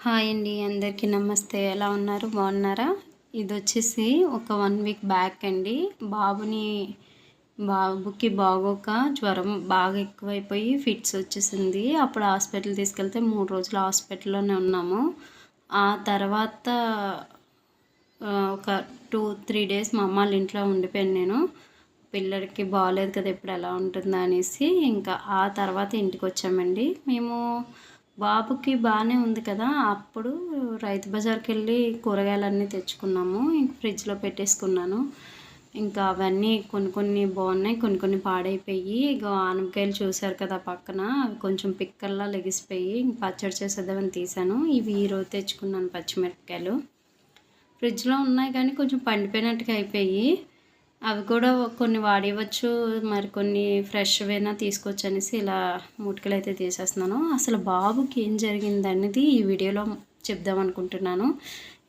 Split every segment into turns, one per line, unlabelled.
Hi అండి అందరికీ నమస్తే. ఎలా ఉన్నారు? బాగున్నారా? ఇది వచ్చేసి ఒక వన్ వీక్ బ్యాక్ అండి. బాబుని బాబుకి బాగోక జ్వరం బాగా ఎక్కువైపోయి ఫిట్స్ వచ్చేసింది. అప్పుడు హాస్పిటల్ తీసుకెళ్తే మూడు రోజులు హాస్పిటల్లోనే ఉన్నాము. ఆ తర్వాత ఒక టూ త్రీ డేస్ మా అమ్మ వాళ్ళ ఇంట్లో ఉండిపోయాను నేను. పిల్లలకి బాగాలేదు కదా ఇప్పుడు ఎలా ఉంటుందా అనేసి ఇంకా ఆ తర్వాత ఇంటికి వచ్చామండి. మేము బాబుకి బాగానే ఉంది కదా అప్పుడు రైతు బజార్కి వెళ్ళి కూరగాయలన్నీ తెచ్చుకున్నాము ఇంక ఫ్రిడ్జ్లో పెట్టేసుకున్నాను. ఇంకా అవన్నీ కొన్ని కొన్ని బాగున్నాయి కొన్ని కొన్ని పాడైపోయి ఇక ఆనపకాయలు చూశారు కదా పక్కన అవి కొంచెం పిక్కల్లా లెగిసిపోయి పచ్చడి చేసేద్దామని తీసాను ఇవి ఈరోజు తెచ్చుకున్నాను పచ్చిమిరపకాయలు. ఫ్రిడ్జ్లో ఉన్నాయి కానీ కొంచెం పండిపోయినట్టుగా అయిపోయి అవి కూడా కొన్ని వాడేయవచ్చు. మరి కొన్ని ఫ్రెష్వైనా తీసుకోవచ్చు అనేసి ఇలా ముటికలు అయితే తీసేస్తున్నాను. అసలు బాబుకి ఏం జరిగింది అనేది ఈ వీడియోలో చెప్దాం అనుకుంటున్నాను.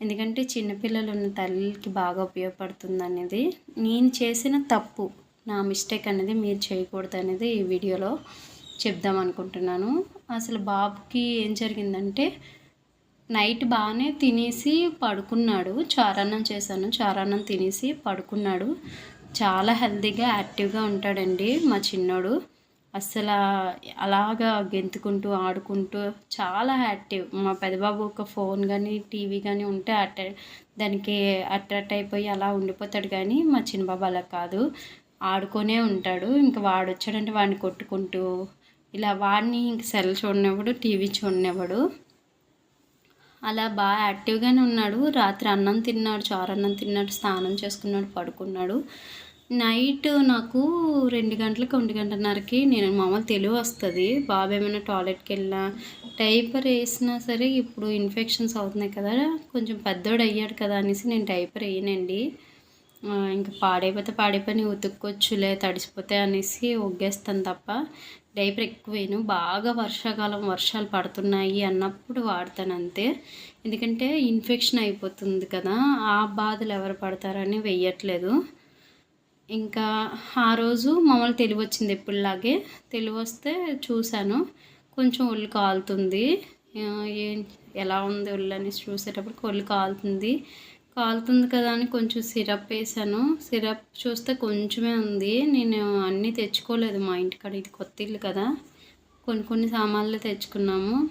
ఎందుకంటే చిన్నపిల్లలు ఉన్న తల్లికి బాగా ఉపయోగపడుతుంది అనేది నేను చేసిన తప్పు నా మిస్టేక్ అనేది మీరు చేయకూడదు అనేది ఈ వీడియోలో చెప్దాం అనుకుంటున్నాను. అసలు బాబుకి ఏం జరిగిందంటే నైట్ బాగానే తినేసి పడుకున్నాడు. చారాన్నం చేశాను. చారాన్నం తినేసి పడుకున్నాడు. చాలా హెల్తీగా యాక్టివ్గా ఉంటాడండి మా చిన్నోడు. అస్సలు అలాగా గెంతుకుంటూ ఆడుకుంటూ చాలా యాక్టివ్. మా పెద్దబాబు ఒక ఫోన్ కానీ టీవీ కానీ ఉంటే అట్ట దానికి అట్రాక్ట్ అయిపోయి అలా ఉండిపోతాడు కానీ మా చిన్నబాబు అలా కాదు. ఆడుకొనే ఉంటాడు. ఇంకా వాడు వచ్చాడంటే వాడిని కొట్టుకుంటూ ఇలా వాడిని ఇంక సెల్ చూడనివ్వడు టీవీ చూడనివ్వడు. అలా బాగా యాక్టివ్గానే ఉన్నాడు. రాత్రి అన్నం తిన్నాడు చారు అన్నం తిన్నాడు స్నానం చేసుకున్నాడు పడుకున్నాడు. నైట్ నాకు రెండు గంటలకు ఒంటి గంటన్నరకి నేను మామూలు తెలివి వస్తుంది. బాబు ఏమైనా టాయిలెట్కి వెళ్ళినా డైపర్ వేసినా సరే ఇప్పుడు ఇన్ఫెక్షన్స్ అవుతున్నాయి కదా కొంచెం పెద్దోడు అయ్యాడు కదా అనేసి నేను డైపర్ వేయనండి. ఇంకా పాడైపోతే పాడైపోయి ఉతుక్కోవచ్చులే తడిసిపోతే అనేసి ఒగ్గేస్తాను తప్ప డైపర్ ఎక్కువేను బాగా వర్షాకాలం వర్షాలు పడుతున్నాయి అన్నప్పుడు వాడతాను అంతే ఎందుకంటే ఇన్ఫెక్షన్ అయిపోతుంది కదా ఆ బాధలు ఎవరు పడతారని వెయ్యట్లేదు. ఇంకా ఆ రోజు మామూలు తెలివి వచ్చింది ఎప్పుడులాగే. తెలివి వస్తే చూశాను. కొంచెం ఒళ్ళు కాలుతుంది. ఏం ఎలా ఉంది ఒళ్ళు అనేసి చూసేటప్పటికి ఒళ్ళు కాలుతుంది. కాలుతుంది కదా అని కొంచెం సిరప్ వేసాను. సిరప్ చూస్తే కొంచెమే ఉంది. నేను అన్నీ తెచ్చుకోలేదు మా ఇంటికాడ. ఇది కొత్త ఇల్లు కదా. కొన్ని కొన్ని సామాన్లు తెచ్చుకున్నాము.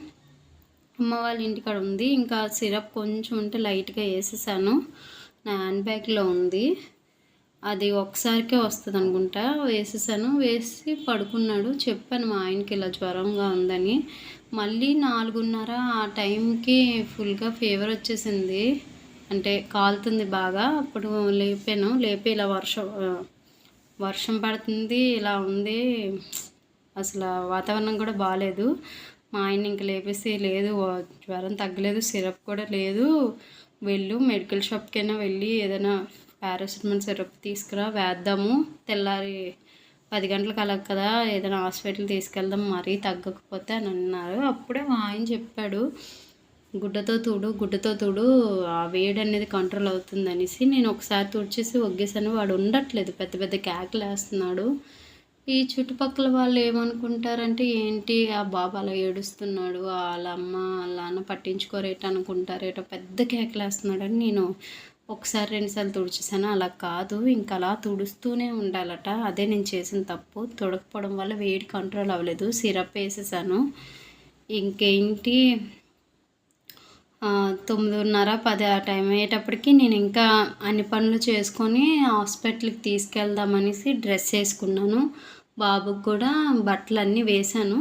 అమ్మ వాళ్ళ ఇంటికాడ ఉంది. ఇంకా సిరప్ కొంచెం ఉంటే లైట్గా వేసేసాను. నా హ్యాండ్ బ్యాగ్లో ఉంది. అది ఒకసారికే వస్తుంది అనుకుంటా. వేసేసాను. వేసి పడుకున్నాడు. చెప్పాను మా ఆయనకి ఇలా జ్వరంగా ఉందని. మళ్ళీ నాలుగున్నర ఆ టైంకి ఫుల్గా ఫీవర్ వచ్చేసింది. అంటే కాలుతుంది బాగా. అప్పుడు లేపాను. లేపి ఇలా వర్షం వర్షం పడుతుంది ఇలా ఉంది. అసలు వాతావరణం కూడా బాగాలేదు మా ఆయన ఇంక లేపేసి లేదు. జ్వరం తగ్గలేదు సిరప్ కూడా లేదు. వెళ్ళు మెడికల్ షాప్కైనా వెళ్ళి ఏదైనా పారాసిటమాల్ సిరప్ తీసుకురా వేద్దాము. తెల్లారి పది గంటలకు అలా కదా ఏదైనా హాస్పిటల్ తీసుకెళ్దాం మరీ తగ్గకపోతే అని అన్నారు. అప్పుడే మా ఆయన చెప్పాడు గుడ్డతో తుడు గుడ్డతో తుడు ఆ వేడి అనేది కంట్రోల్ అవుతుంది అనేసి నేను ఒకసారి తుడిచేసి ఒగ్గేసాను. వాడు ఉండట్లేదు. పెద్ద పెద్ద కేకలు వేస్తున్నాడు. ఈ చుట్టుపక్కల వాళ్ళు ఏమనుకుంటారంటే ఏంటి ఆ బాబు అలా ఏడుస్తున్నాడు? వాళ్ళ అమ్మ వాళ్ళ అన్న పట్టించుకోరేట అనుకుంటారేటో. పెద్ద కేకలు వేస్తున్నాడని నేను ఒకసారి రెండుసార్లు తుడిచేసాను. అలా కాదు. ఇంకా అలా తుడుస్తూనే ఉండాలట. అదే నేను చేసిన తప్పు. తుడకపోవడం వల్ల వేడి కంట్రోల్ అవ్వలేదు. సిరప్ వేసేసాను. ఇంకేంటి? తొమ్మిదిన్నర పది ఆ టైం అయ్యేటప్పటికి నేను ఇంకా అన్ని పనులు చేసుకొని హాస్పిటల్కి తీసుకెళ్దామనేసి డ్రెస్ వేసుకున్నాను. బాబుకి కూడా బట్టలు అన్నీ వేశాను.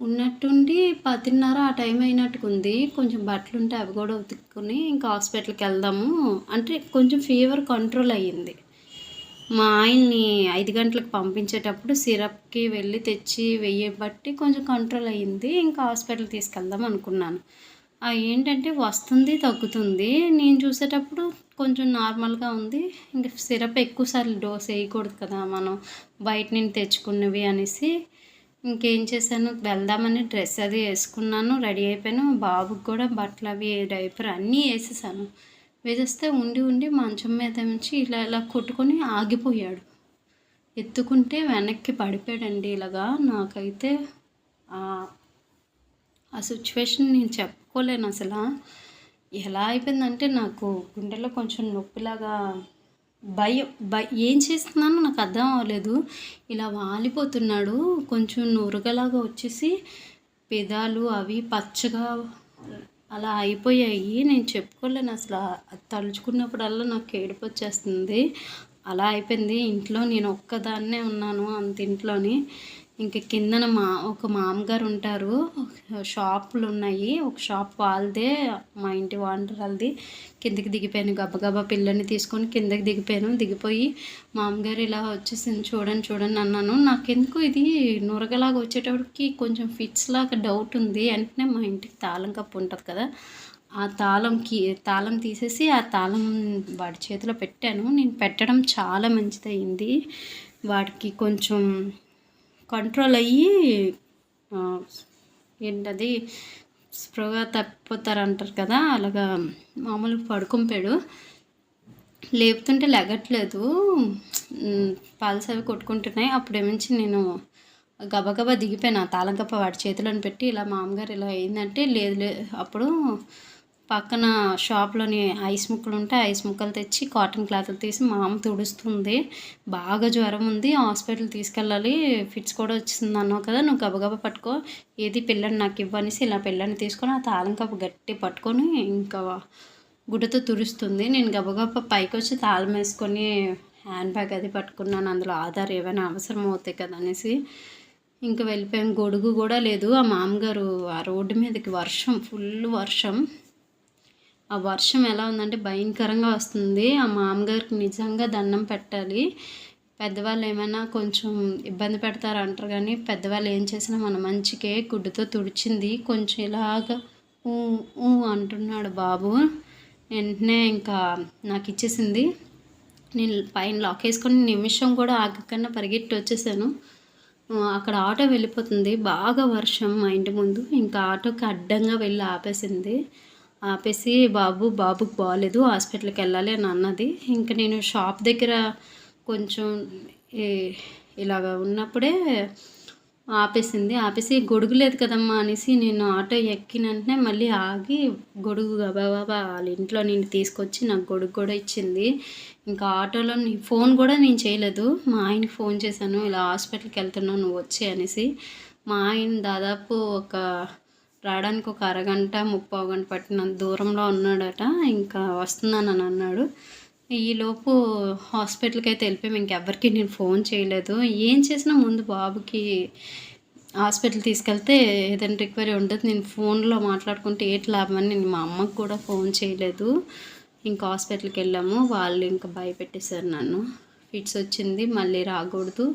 ఉన్నట్టుండి పదిన్నర ఆ టైం అయినట్టుకుంది. కొంచెం బట్టలు ఉంటే అవి కూడా ఉతుక్కుని ఇంకా హాస్పిటల్కి వెళ్దాము అంటే కొంచెం ఫీవర్ కంట్రోల్ అయ్యింది. మా ఆయన్ని ఐదు గంటలకు పంపించేటప్పుడు సిరప్కి వెళ్ళి తెచ్చి వెయ్యబట్టి కొంచెం కంట్రోల్ అయ్యింది. ఇంకా హాస్పిటల్ తీసుకెళ్దాం అనుకున్నాను. ఏంటంటే వస్తుంది తగ్గుతుంది. నేను చూసేటప్పుడు కొంచెం నార్మల్గా ఉంది. ఇంకా సిరప్ ఎక్కువసార్లు డోస్ వేయకూడదు కదా మనం. బయట నేను తెచ్చుకున్నవి అనేసి ఇంకేం చేశాను? వెళ్దామని డ్రెస్ అది వేసుకున్నాను రెడీ అయిపోయాను. బాబుకి కూడా బట్టలు అవి డైపర్ అన్నీ వేసేసాను. వేసేస్తే ఉండి ఉండి మంచం మీద నుంచి ఇలా ఇలా కొట్టుకొని ఆగిపోయాడు. ఎత్తుకుంటే వెనక్కి పడిపోయాడండి ఇలాగా. నాకైతే ఆ సిచ్యువేషన్ నేను చెప్పుకోలేను అసలు. ఎలా అయిపోయిందంటే నాకు గుండెలో కొంచెం నొప్పిలాగా భయం భయ ఏం చేస్తున్నానో నాకు అర్థం అవ్వలేదు. ఇలా వాలిపోతున్నాడు. కొంచెం నురగలాగా వచ్చేసి పెదాలు అవి పచ్చగా అలా అయిపోయాయి. నేను చెప్పుకోలేను అసలు. తలుచుకున్నప్పుడల్లా నాకు ఏడుపు వచ్చేస్తుంది అలా అయిపోయింది. ఇంట్లో నేను ఒక్కదాన్నే ఉన్నాను అంత ఇంట్లోని ఇంకా కిందన మా ఒక మామగారు ఉంటారు షాపులు ఉన్నాయి ఒక షాప్ వాళ్ళదే మా ఇంటి వాళ్ళది. కిందకి దిగిపోయాను గబగబా పిల్లని తీసుకొని కిందకి దిగిపోయాను. దిగిపోయి మామగారు ఇలా వచ్చేసింది చూడండి చూడండి అన్నాను. నాకెందుకు ఇది? నురగలాగా వచ్చేటప్పటికి కొంచెం ఫిట్స్ లాగా డౌట్ ఉంది. వెంటనే మా ఇంటికి తాళం కప్పు ఉంటుంది కదా ఆ తాళంకి తాళం తీసేసి ఆ తాళం వాడి చేతిలో పెట్టాను. నేను పెట్టడం చాలా మంచిదయ్యింది వాడికి కొంచెం కంట్రోల్ అయ్యి ఏంటది స్పృహ తప్పిపోతారు అంటారు కదా అలాగా మామూలుగా పడుకుంపాడు లేపుతుంటే లెగట్లేదు. ఉమ్, అవి కొట్టుకుంటున్నాయి. అప్పుడేమించి నేను గబగబా దిగిపోయాను. ఆ తాళంకప్ప వాడి చేతిలోని పెట్టి ఇలా మామగారు ఇలా అయిందంటే లేదు లేదు. అప్పుడు పక్కన షాప్లోని ఐస్ ముక్కలు ఉంటే ఐస్ ముక్కలు తెచ్చి కాటన్ క్లాత్లు తీసి మా అమ్మ తుడుస్తుంది. బాగా జ్వరం ఉంది హాస్పిటల్ తీసుకెళ్ళాలి ఫిట్స్ కూడా వచ్చింది అన్నావు కదా నువ్వు గబగబా పట్టుకో ఏది పిల్లని నాకు ఇవ్వనేసి ఇలా పిల్లని తీసుకొని ఆ తాళం కప్పు గట్టి పట్టుకొని ఇంకా గుడ్డతో తుడుస్తుంది. నేను గబగబా పైకి వచ్చి తాళం వేసుకొని హ్యాండ్ బ్యాగ్ అది పట్టుకున్నాను అందులో ఆధార్ ఏమైనా అవసరం అవుతాయి కదా అనేసి. ఇంకా వెళ్ళిపోయాం. గొడుగు కూడా లేదు. ఆ మామగారు ఆ రోడ్డు మీదకి వర్షం ఫుల్ వర్షం. ఆ వర్షం ఎలా ఉందంటే భయంకరంగా వస్తుంది. ఆ మామగారికి నిజంగా దండం పెట్టాలి. పెద్దవాళ్ళు ఏమైనా కొంచెం ఇబ్బంది పెడతారు అంటారు కానీ పెద్దవాళ్ళు ఏం చేసినా మన మంచికే గుడ్డుతో తుడిచింది. కొంచెం ఇలాగ ఊ ఊ అంటున్నాడు బాబు. వెంటనే ఇంకా నాకు ఇచ్చేసింది. నేను పైన లాక్ వేసుకొని నిమిషం కూడా ఆగకుండా పరిగెట్టి వచ్చేసాను. అక్కడ ఆటో వెళ్ళిపోతుంది. బాగా వర్షం మా ఇంటి ముందు. ఇంకా ఆటోకి అడ్డంగా వెళ్ళి ఆపేసింది. ఆపేసి బాబు బాబుకి బాగాలేదు హాస్పిటల్కి వెళ్ళాలి అని అన్నది. ఇంకా నేను షాప్ దగ్గర కొంచెం ఇలాగ ఉన్నప్పుడే ఆపేసింది. ఆపేసి గొడుగు లేదు కదమ్మా అనేసి నేను ఆటో ఎక్కిన వెంటనే మళ్ళీ ఆగి గొడుగు గబాబా వాళ్ళ ఇంట్లో నేను తీసుకొచ్చి నాకు గొడుగు కూడా ఇచ్చింది. ఇంకా ఆటోలో నీ ఫోన్ కూడా నేను చేయలేదు. మా ఆయనకి ఫోన్ చేశాను ఇలా హాస్పిటల్కి వెళ్తున్నావు నువ్వు వచ్చి అనేసి. మా ఆయన దాదాపు ఒక రావడానికి ఒక అరగంట ముప్పై గంట పట్టిన దూరంలో ఉన్నాడట. ఇంకా వస్తున్నానని అన్నాడు. ఈలోపు హాస్పిటల్కి అయితే వెళ్ళిపోయాము ఇంకెవ్వరికి నేను ఫోన్ చేయలేదు. ఏం చేసినా ముందు బాబుకి హాస్పిటల్ తీసుకెళ్తే ఏదైనా రిక్వైరీ ఉంటుంది. నేను ఫోన్లో మాట్లాడుకుంటే ఏటి లాభం అని నేను మా అమ్మకు కూడా ఫోన్ చేయలేదు. ఇంకా హాస్పిటల్కి వెళ్ళాము. వాళ్ళు ఇంకా భయపెట్టేశారు నన్ను. ఫిట్స్ వచ్చింది. మళ్ళీ రాకూడదు.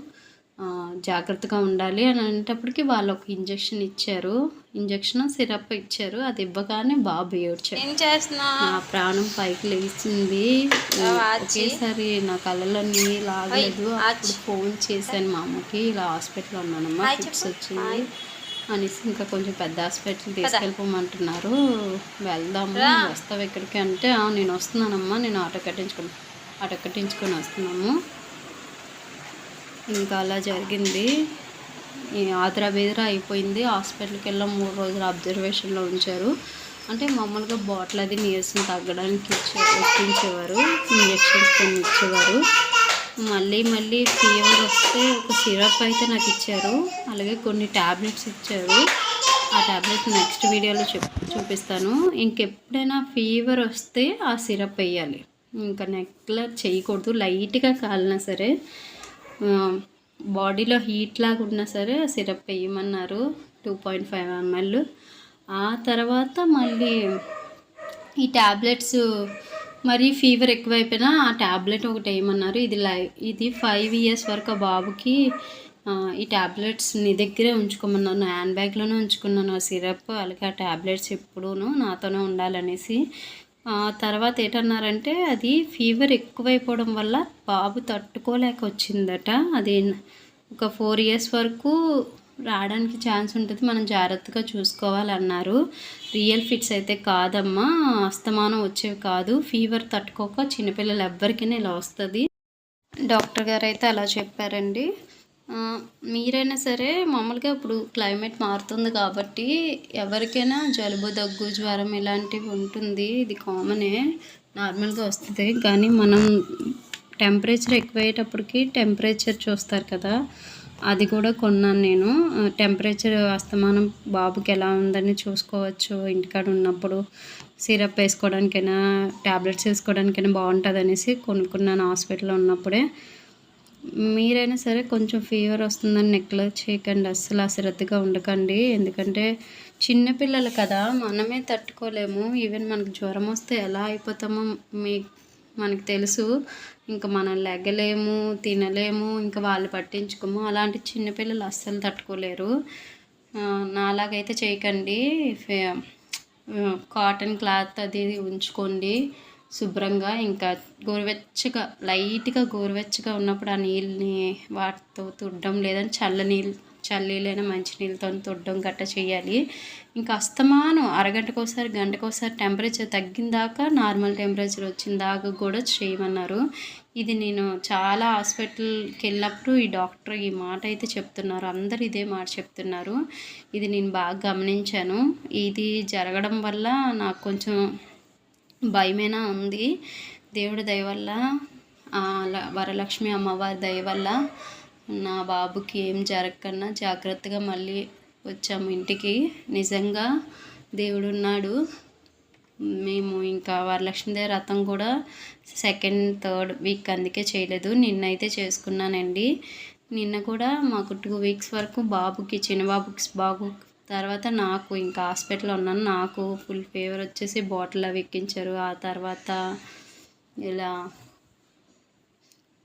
జాగ్రత్తగా ఉండాలి అని అనేటప్పటికి వాళ్ళు ఒక ఇంజెక్షన్ ఇచ్చారు. ఇంజెక్షన్ సిరప్ ఇచ్చారు. అది ఇవ్వగానే బాబు ఏడ్చాడు. నా ప్రాణం పైకి లేచింది. ఒకేసారి నా కళ్ళలో నీళ్ళు ఆగలేదు అప్పుడు ఫోన్ చేశాను మా అమ్మకి. ఇలా హాస్పిటల్లో ఉన్నానమ్మా ఫిట్స్ వచ్చింది అనేసి ఇంకా కొంచెం పెద్ద హాస్పిటల్ తీసుకెళ్ళిపోమంటున్నారు. వెళ్దాము. వస్తావు ఎక్కడికి అంటే "ఆ, నేను వస్తున్నానమ్మా. నేను ఆటో కట్టించుకుని ఆటో కట్టించుకొని వస్తున్నాము. ఇంకా అలా జరిగింది. ఈ ఆదరా అయిపోయింది. హాస్పిటల్కి వెళ్ళాం మూడు రోజులు అబ్జర్వేషన్లో ఉంచారు. అంటే మామూలుగా బాటిల్ అది నీరసం తగ్గడానికి ఇచ్చే ఎక్కించేవారు ఇంజెక్షన్స్ కొన్ని ఇచ్చేవారు మళ్ళీ మళ్ళీ ఫీవర్ వస్తే ఒక సిరప్ అయితే నాకు ఇచ్చారు. అలాగే కొన్ని ట్యాబ్లెట్స్ ఇచ్చారు. ఆ ట్యాబ్లెట్స్ నెక్స్ట్ వీడియోలో చూపిస్తాను. ఇంకెప్పుడైనా ఫీవర్ వస్తే ఆ సిరప్ వేయాలి. ఇంకా నెగ్లెక్ట్ చేయకూడదు. లైట్గా కాలినా సరే. బాడీలో హీట్ లాగా ఉన్నా సరే సిరప్ వేయమన్నారు టూ పాయింట్ ఫైవ్ ఎంఎల్. ఆ తర్వాత మళ్ళీ ఈ ట్యాబ్లెట్స్ మరి ఫీవర్ ఎక్కువైపోయినా ఆ ట్యాబ్లెట్ ఒకటి వేయమన్నారు. ఇది లై ఇది ఫైవ్ ఇయర్స్ వరకు ఆ బాబుకి ఈ ట్యాబ్లెట్స్ నీ దగ్గరే ఉంచుకోమన్నాను హ్యాండ్ బ్యాగ్లోనే ఉంచుకున్నాను ఆ సిరప్. అలాగే ఆ ట్యాబ్లెట్స్ ఎప్పుడూను నాతోనే ఉండాలనేసి తర్వాత ఏంటన్నారంటే అది ఫీవర్ ఎక్కువైపోవడం వల్ల బాబు తట్టుకోలేక వచ్చిందట. అది ఒక ఫోర్ ఇయర్స్ వరకు రావడానికి ఛాన్స్ ఉంటుంది. మనం జాగ్రత్తగా చూసుకోవాలన్నారు. రియల్ ఫిట్స్ అయితే కాదమ్మా. అస్తమానం వచ్చేవి కాదు. ఫీవర్ తట్టుకోక చిన్నపిల్లలు ఎవ్వరికైనా ఇలా వస్తుంది. డాక్టర్ గారు అయితే అలా చెప్పారండి. మీరైనా సరే మామూలుగా ఇప్పుడు క్లైమేట్ మారుతుంది కాబట్టి ఎవరికైనా జలుబు దగ్గు జ్వరం ఇలాంటివి ఉంటుంది. ఇది కామనే నార్మల్గా వస్తుంది. కానీ మనం టెంపరేచర్ ఎక్కువయ్యేటప్పటికి టెంపరేచర్ చూస్తారు కదా. అది కూడా కొన్నాను నేను. టెంపరేచర్ అస్తమానం బాబుకి ఎలా ఉందని చూసుకోవచ్చు. ఇంటికాడ ఉన్నప్పుడు సిరప్ వేసుకోవడానికైనా ట్యాబ్లెట్స్ వేసుకోవడానికైనా బాగుంటుంది అనేసి కొనుక్కున్నాను హాస్పిటల్లో ఉన్నప్పుడే. మీరైనా సరే కొంచెం ఫీవర్ వస్తుందని నెక్లెస్ చేయకండి అస్సలు అశ్రద్ధగా ఉండకండి. ఎందుకంటే చిన్నపిల్లలు కదా మనమే తట్టుకోలేము. ఈవెన్ మనకు జ్వరం వస్తే ఎలా అయిపోతామో మీ మనకు తెలుసు. ఇంకా మనం లెగ్గలేము తినలేము ఇంకా వాళ్ళు పట్టించుకోము. అలాంటి చిన్నపిల్లలు అస్సలు తట్టుకోలేరు. నాలాగైతే చేయకండి. ఫే- కాటన్ క్లాత్ అది ఉంచుకోండి. శుభ్రంగా ఇంకా గోరువెచ్చగా లైట్గా గోరువెచ్చగా ఉన్నప్పుడు ఆ నీళ్ళని వాటితో తుడ్డం లేదని చల్ల నీళ్ళు మంచి నీళ్ళతో తుడ్డం గట్ట చేయాలి. ఇంకా అస్తమానం అరగంటకోసారి గంటకోసారి టెంపరేచర్ తగ్గిన దాకా నార్మల్ టెంపరేచర్ వచ్చిన దాకా కూడా చేయమన్నారు. ఇది నేను చాలా హాస్పిటల్కి వెళ్ళినప్పుడు ఈ డాక్టర్ ఈ మాట అయితే చెప్తున్నారు. అందరు ఇదే మాట చెప్తున్నారు. ఇది నేను బాగా గమనించాను. ఇది జరగడం వల్ల నాకు కొంచెం భయమైనా ఉంది. దేవుడి దయ వల్ల ఆ, ల- వరలక్ష్మి అమ్మవారి దయ వల్ల నా బాబుకి ఏం జరగకన్నా జాగ్రత్తగా మళ్ళీ వచ్చాము ఇంటికి. నిజంగా దేవుడు ఉన్నాడు. మేము ఇంకా వరలక్ష్మీదేవి రథం కూడా సెకండ్ థర్డ్ వీక్ అందుకే చేయలేదు. నిన్నైతే చేసుకున్నానండి. నిన్న కూడా మాకు టూ వీక్స్ వరకు బాబుకి చిన్న బాబుకి బాబు తర్వాత నాకు ఇంకా హాస్పిటల్లో ఉన్నాను. నాకు ఫుల్ ఫీవర్ వచ్చేసి బాటిల్ అవి ఎక్కించారు. ఆ తర్వాత ఇలా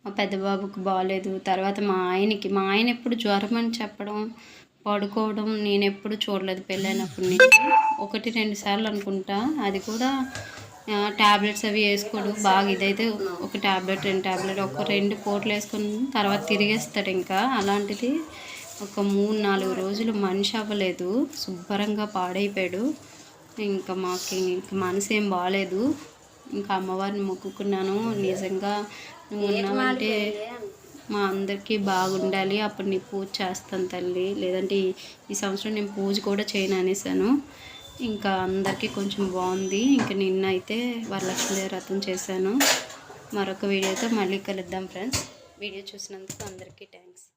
మా పెద్ద బాబుకు బాగాలేదు తర్వాత మా ఆయనకి మా ఆయన ఎప్పుడు జ్వరం అని చెప్పడం పడుకోవడం నేను ఎప్పుడు చూడలేదు పెళ్ళైనప్పటి నుంచి. ఒకటి రెండు సార్లు అనుకుంటా. అది కూడా ట్యాబ్లెట్స్ అవి వేసుకోడు. బాగా ఇదైతే ఒక ట్యాబ్లెట్ రెండు ట్యాబ్లెట్ ఒక రెండు పూటలు వేసుకుని తర్వాత తిరిగేస్తాడు ఇంకా. అలాంటిది ఒక మూడు నాలుగు రోజులు మనిషి అవ్వలేదు. శుభ్రంగా పాడైపోయాడు. ఇంకా మాకు ఇంక మనసు ఏం బాగాలేదు ఇంకా అమ్మవారిని మొక్కుకున్నాను. నిజంగా నువ్వు ఉన్నావంటే మా అందరికీ బాగుండాలి. అప్పుడు నీ పూజ చేస్తాను తల్లి. లేదంటే ఈ- ఈ సంవత్సరం నేను పూజ కూడా చేయను అనేసాను. ఇంకా అందరికీ కొంచెం బాగుంది. ఇంకా నిన్న అయితే వరలక్ష్మి వ్రతం చేశాను. మరొక వీడియోతో మళ్ళీ కలుద్దాం ఫ్రెండ్స్. వీడియో చూసినందుకు అందరికీ థ్యాంక్స్.